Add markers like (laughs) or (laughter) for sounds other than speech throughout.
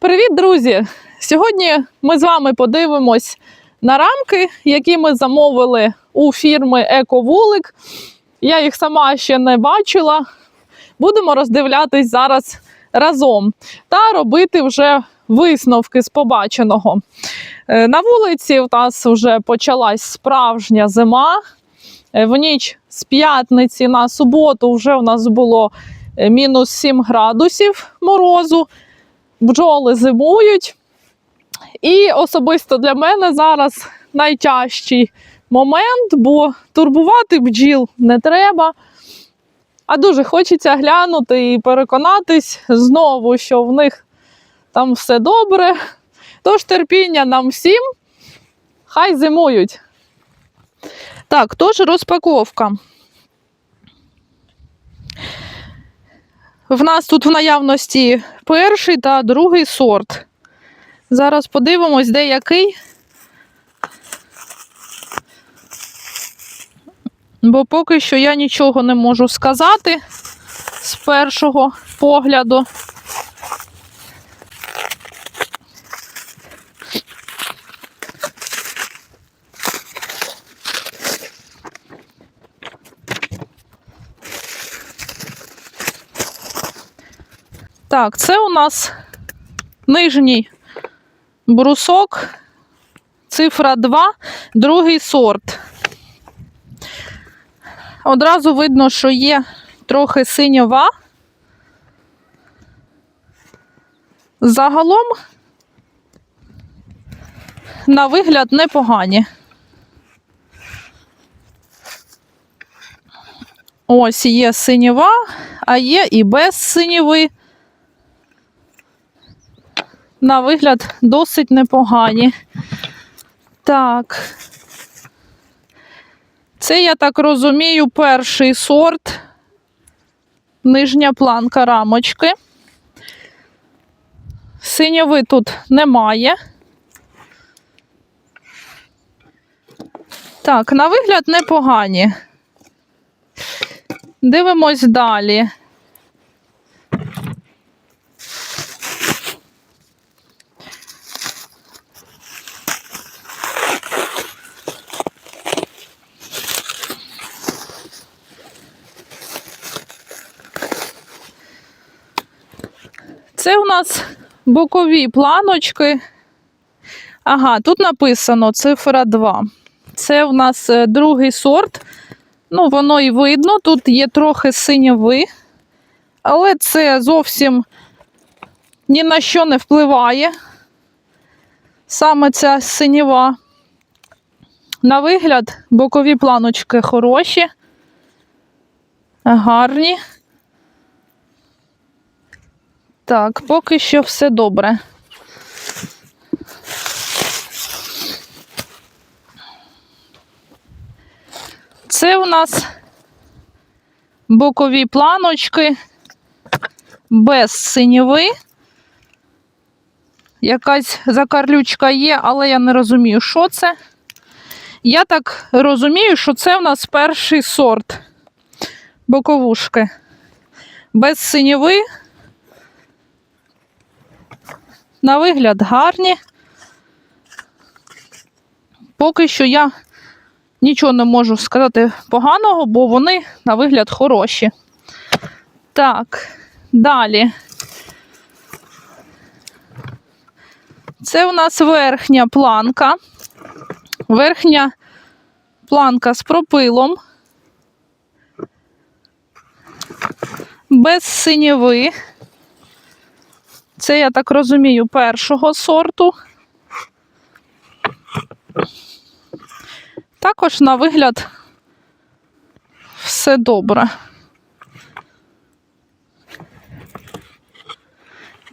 Привіт, друзі! Сьогодні ми з вами подивимось на рамки, які ми замовили у фірми Ековулик. Я їх сама ще не бачила. Будемо роздивлятись зараз разом та робити вже висновки з побаченого. Е, На вулиці у нас вже почалась справжня зима. Е, В ніч з п'ятниці на суботу вже у нас було е, мінус 7 градусів морозу бджоли зимують. І особисто для мене зараз найтяжчий момент, бо турбувати бджіл не треба. А дуже хочеться глянути і переконатись знову, що в них там все добре. Тож терпіння нам всім, хай зимують. Так, тож розпаковка. В нас тут в наявності перший та другий сорт. Зараз подивимось, де який. Бо поки що я нічого не можу сказати з першого погляду. Так, це у нас нижній брусок, цифра 2, другий сорт. Одразу видно, що є трохи синьова. Загалом, на вигляд, непогані. Ось є синєва, а є і без синєви на вигляд досить непогані. Так. Це, я так розумію, перший сорт. Нижня планка рамочки. Синьови тут немає. Так, на вигляд непогані. Дивимось далі. Це у нас бокові планочки. Ага, тут написано цифра 2. Це у нас е, другий сорт. Ну, воно і видно, тут є трохи синьови, але це зовсім ні на що не впливає. Саме ця синєва. На вигляд, бокові планочки хороші, гарні. Так, поки що все добре. Це у нас бокові планочки без синєви. Якась закарлючка є, але я не розумію, що це. Я так розумію, що це у нас перший сорт боковушки. Без синєви. На вигляд гарні. Поки що я нічого не можу сказати поганого, бо вони на вигляд хороші. Так, далі. Це у нас верхня планка. Верхня планка з пропилом. Без синєви. Це, я так розумію, першого сорту. Також на вигляд все добре.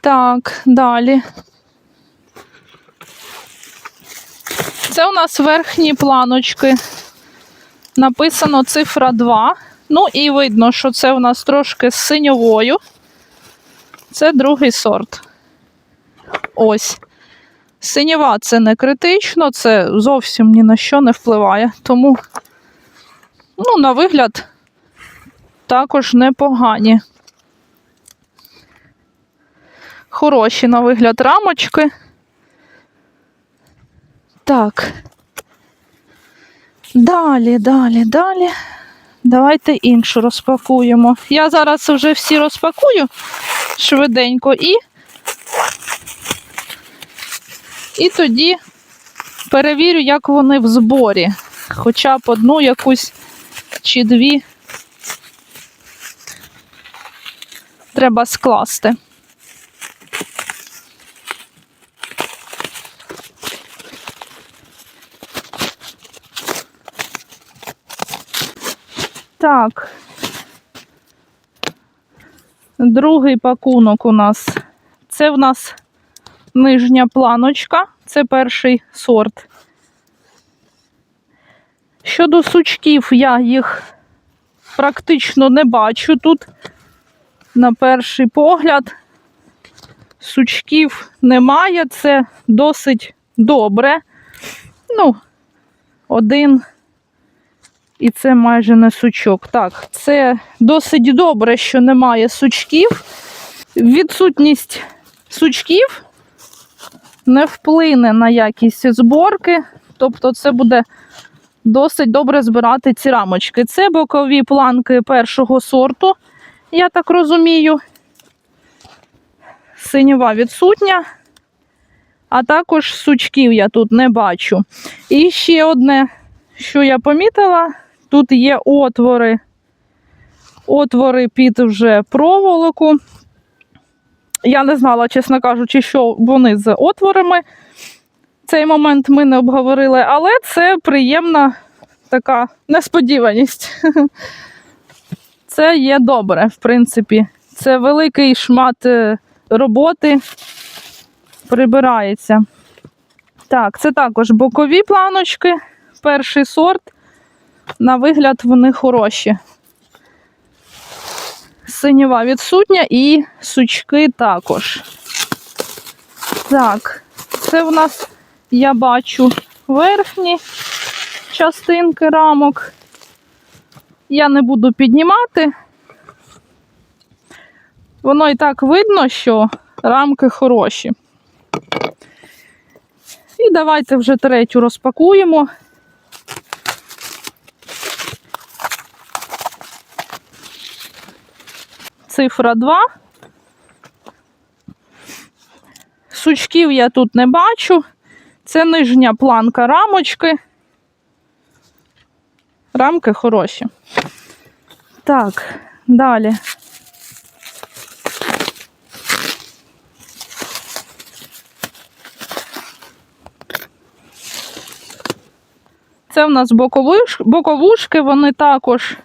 Так, далі. Це у нас верхні планочки. Написано цифра 2. Ну і видно, що це у нас трошки з синьовою. Це другий сорт. Ось. Синєва це не критично, це зовсім ні на що не впливає. Тому, ну, на вигляд, також непогані. Хороші на вигляд рамочки. Так. Далі, далі, далі. Давайте іншу розпакуємо. Я зараз вже всі розпакую швиденько і, і тоді перевірю, як вони в зборі. Хоча б одну якусь чи дві треба скласти. Так. Другий пакунок у нас. Це в нас нижня планочка, це перший сорт. Щодо сучків, я їх практично не бачу тут. На перший погляд, сучків немає, це досить добре. Ну, один і це майже не сучок. Так, це досить добре, що немає сучків. Відсутність сучків не вплине на якість зборки, тобто це буде досить добре збирати ці рамочки. Це бокові планки першого сорту, я так розумію. Синєва відсутня, а також сучків я тут не бачу. І ще одне, що я помітила, тут є отвори, отвори під вже проволоку. Я не знала, чесно кажучи, що вони з отворами. Цей момент ми не обговорили, але це приємна така несподіваність. (laughs) Це є добре, в принципі. Це великий шмат е, роботи прибирається. Так, це також бокові планочки, перший сорт. На вигляд вони хороші. Синєва відсутня і сучки також. Так, це в нас, я бачу, верхні частинки рамок. Я не буду піднімати. Воно і так видно, що рамки хороші. І давайте вже третю розпакуємо. Цифра 2. Сучків я тут не бачу. Це нижня планка рамочки. Рамки хороші. Так, далі. Це в нас боковуш, боковушки, вони також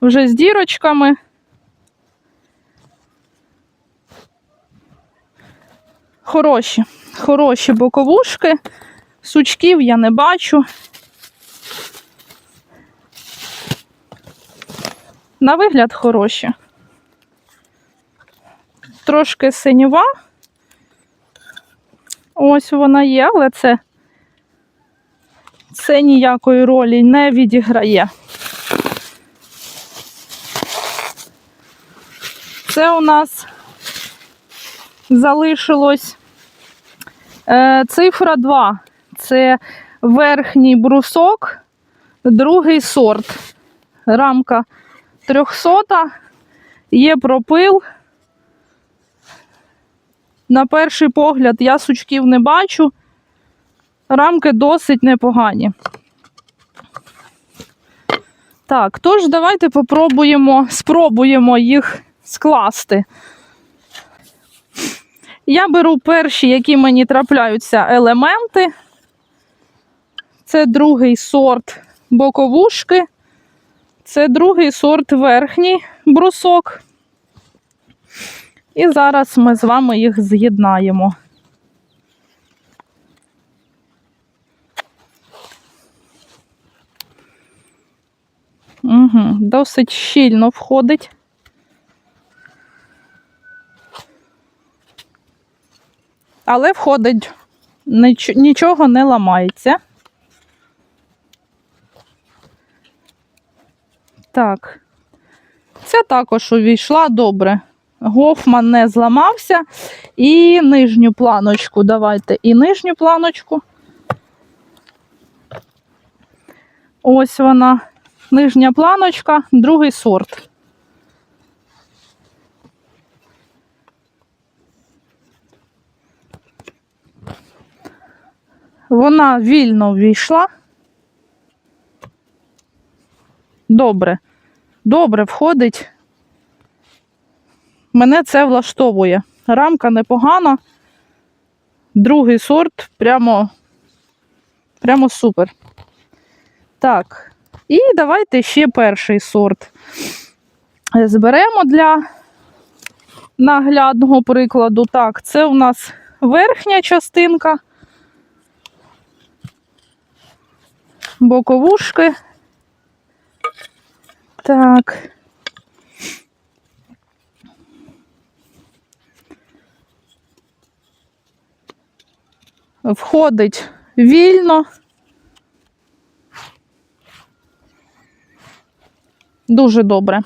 вже з дірочками. Хороші, хороші боковушки. Сучків я не бачу. На вигляд хороші. Трошки синєва. Ось вона є, але це, це ніякої ролі не відіграє. Це у нас залишилось е, цифра 2. Це верхній брусок, другий сорт. Рамка 300, є пропил. На перший погляд я сучків не бачу. Рамки досить непогані. Так, тож давайте попробуємо, спробуємо їх скласти. Я беру перші, які мені трапляються елементи. Це другий сорт боковушки. Це другий сорт верхній брусок. І зараз ми з вами їх з'єднаємо. Угу, Досить щільно входить. Але входить, нічого не ламається. Так. Це також увійшла добре. Гофман не зламався. І нижню планочку. Давайте і нижню планочку. Ось вона. Нижня планочка, другий сорт. Вона вільно ввійшла. Добре. Добре входить. Мене це влаштовує. Рамка непогана. Другий сорт прямо, прямо супер. Так. І давайте ще перший сорт зберемо для наглядного прикладу. Так, це у нас верхня частинка. Боковушки. Так. Входить вільно. Дуже добре.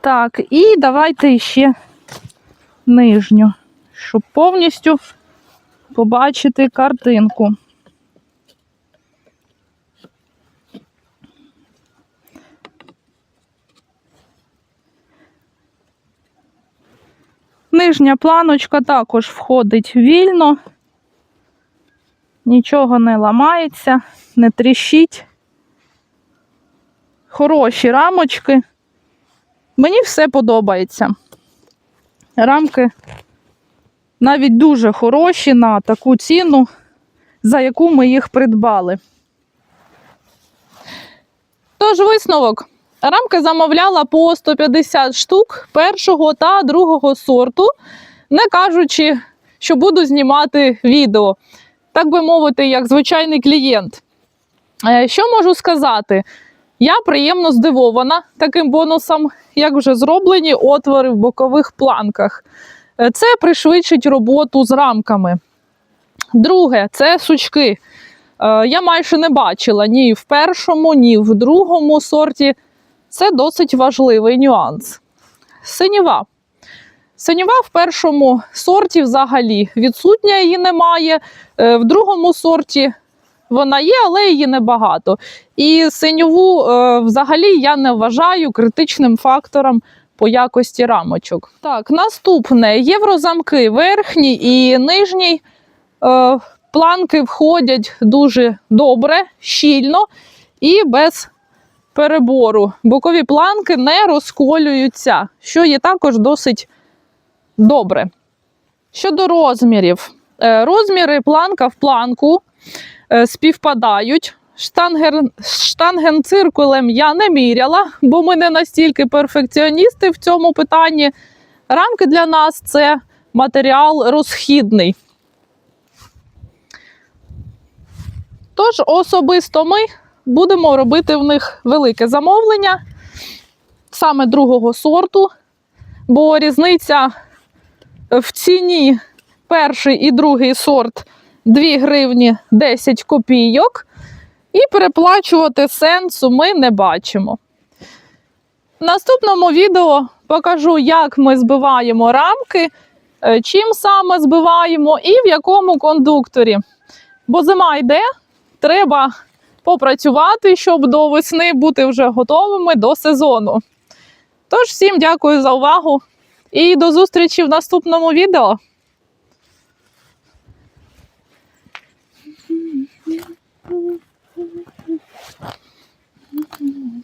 Так, і давайте ще нижню, щоб повністю побачити картинку. Нижня планочка також входить вільно, нічого не ламається, не тріщить. Хороші рамочки. Мені все подобається. Рамки навіть дуже хороші на таку ціну, за яку ми їх придбали. Тож висновок. Рамки замовляла по 150 штук першого та другого сорту, не кажучи, що буду знімати відео, так би мовити, як звичайний клієнт. Е, Що можу сказати? Я приємно здивована таким бонусом, як вже зроблені отвори в бокових планках. Е, Це пришвидшить роботу з рамками. Друге, це сучки. Е, Я майже не бачила ні в першому, ні в другому сорті. Це досить важливий нюанс. Синєва. Синєва в першому сорті взагалі відсутня її немає. Е, В другому сорті вона є, але її небагато. І синьову е, взагалі я не вважаю критичним фактором по якості рамочок. Так, наступне єврозамки верхній і нижній. Е, планки входять дуже добре, щільно і без перебору. Бокові планки не розколюються, що є також досить добре. Щодо розмірів, Е, розміри планка в планку е, співпадають. Штангер, штангенциркулем я не міряла, бо ми не настільки перфекціоністи в цьому питанні. Рамки для нас це матеріал розхідний. Тож особисто ми будемо робити в них велике замовлення саме другого сорту, бо різниця в ціні перший і другий сорт 2 гривні 10 копійок. І переплачувати сенсу ми не бачимо. В наступному відео покажу, як ми збиваємо рамки, е, чим саме збиваємо і в якому кондукторі. Бо зима йде, треба попрацювати, щоб до весни бути вже готовими до сезону. Тож, всім дякую за увагу і до зустрічі в наступному відео. Mm-hmm.